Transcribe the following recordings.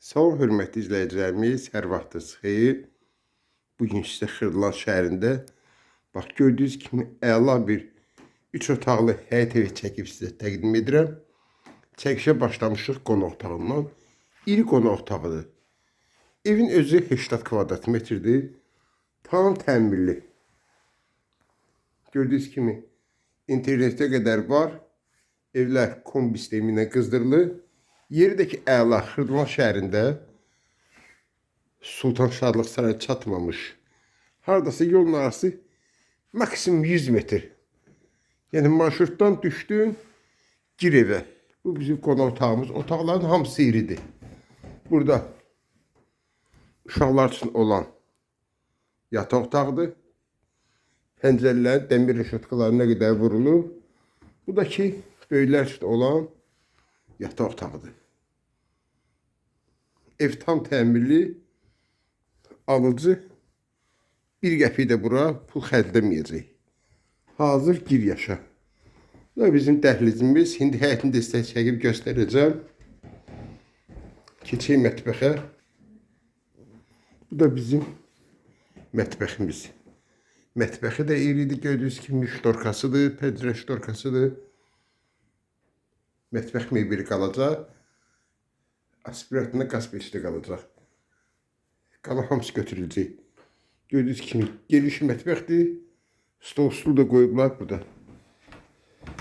Ol, hörmətli izləyicilərimiz, hər vaxtınız xeyir. Bu gün sizə Xırdalan şəhərində bax gördüyünüz kimi əla bir 3 otaqlı həyət evi çəkib sizə təqdim edirəm. Çəkişə başlamışıq qonaq otağından. İri qonaq otağıdır. Evin özü 80 kvadrat metrdir. Tam təmirli. Gördüyünüz kimi internetə qədər var. Evlər kombi sistemi ilə qızdırılır. Yeri də ki əla Xırdalan şəhərində Sultan Şadlıq sarayı çatmamış. Hardasa yolun arası maksimum 100 metr. Yəni marşrutdan düşdün, gir evə. Bu bizim qonaq otağımız. Otaqların hamısı iridir. Burada uşaqlar üçün olan yataq otağıdır. Pəncərələrin dəmir reşotkalarına qədər vurulub. Bu da ki, böyüklər üçün olan yataq otağıdır. Ev tam təmirli, alıcı bir qəpik də bura pul xərcləməyəcək. Hazır gir yaşa. Bu bizim dəhlizimiz. İndi həyətini də sizə çəkib göstərəcəm. Keçək mətbəxə. Bu da bizim mətbəximiz. Mətbəxi də iridir. Gördüyünüz kimi ştorkasıdır, pəncərə ştorkasıdır. Mətbəx mebeli qalacaq. Aspiratında qaz peçli qalacaq. Qalan hamısı götürüləcək. Gördüyünüz kimi geniş mətbəxdir. Stol stul da qoyublar burada.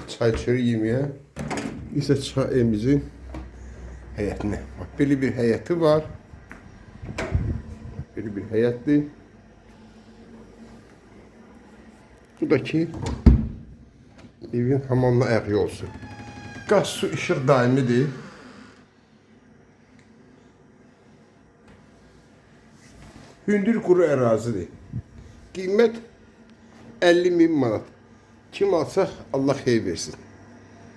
Çay çörü yeməyə. İsə çay evimizin həyətinə. Belə bir həyəti var. Belə bir həyətdir. Bu da ki evin hamamına ayaq yolsu. Qaz, su, işıq daimidir. Hündür quru ərazidir. Qiymət 50 min manat. Kim alsa Allah xeyir versin.